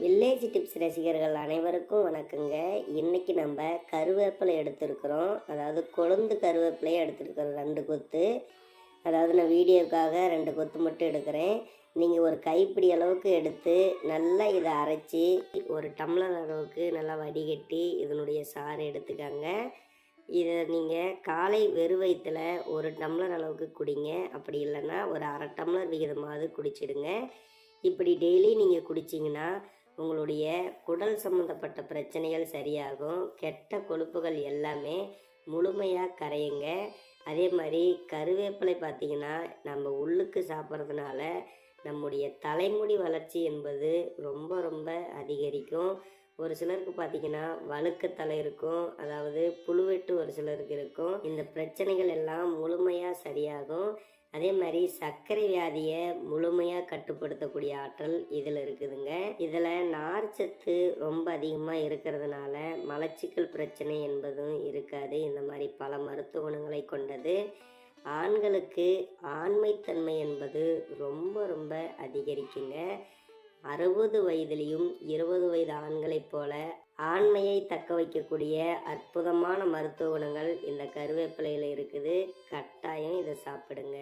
Village tips ரசிகர்கள் அனைவருக்கும் வணக்கங்க. இன்னைக்கு நம்ம கருவேப்பிலை எடுத்திருக்கிறோம். அதாவது கொழுந்து கருவேப்பிலையை எடுத்திருக்கிறோம் ரெண்டு கொத்து. அதாவது நான் வீடியோக்காக ரெண்டு கொத்து மட்டும் எடுக்கிறேன். நீங்கள் ஒரு கைப்பிடி அளவுக்கு எடுத்து நல்லா இதை அரைச்சி ஒரு டம்ளர் அளவுக்கு நல்லா வடிகட்டி இதனுடைய சாறு எடுத்துக்கோங்க. இதை நீங்கள் காலை வெறு வயிற்றுல ஒரு டம்ளர் அளவுக்கு குடிங்க. அப்படி இல்லைன்னா ஒரு அரை டம்ளர் விகிதமாவது குடிச்சிடுங்க. இப்படி டெய்லி நீங்கள் குடிச்சிங்கன்னா உங்களுடைய குடல் சம்மந்தப்பட்ட பிரச்சனைகள் சரியாகும் கெட்ட கொழுப்புகள் எல்லாமே முழுமையாக கரையுங்க. அதே மாதிரி கருவேப்பிலை பார்த்தீங்கன்னா நம்ம உள்ளுக்கு சாப்பிட்றதுனால நம்முடைய தலைமுடி வளர்ச்சி என்பது ரொம்ப ரொம்ப அதிகரிக்கும். ஒரு சிலருக்கு பார்த்தீங்கன்னா வழுக்க தலை இருக்கும். அதாவது புழுவெட்டு ஒரு சிலருக்கு இருக்கும். இந்த பிரச்சனைகள் எல்லாம் முழுமையாக சரியாகும். அதே மாதிரி சர்க்கரை வியாதியை முழுமையாக கட்டுப்படுத்தக்கூடிய ஆற்றல் இதில் இருக்குதுங்க. இதில் நார்ச்சத்து ரொம்ப அதிகமாக இருக்கிறதுனால மலச்சிக்கல் பிரச்சனை என்பதும் இருக்காது. இந்த மாதிரி பல மருத்துவ குணங்களை கொண்டது. ஆண்களுக்கு ஆண்மைத்தன்மை என்பது ரொம்ப ரொம்ப அதிகரிக்குங்க. அறுபது வயதிலையும் இருபது வயது ஆண்களைப் போல ஆண்மையை தக்க வைக்கக்கூடிய அற்புதமான மருத்துவ குணங்கள் இந்த கருவேப்பிலையில் இருக்குது. கட்டாயம் இதை சாப்பிடுங்க.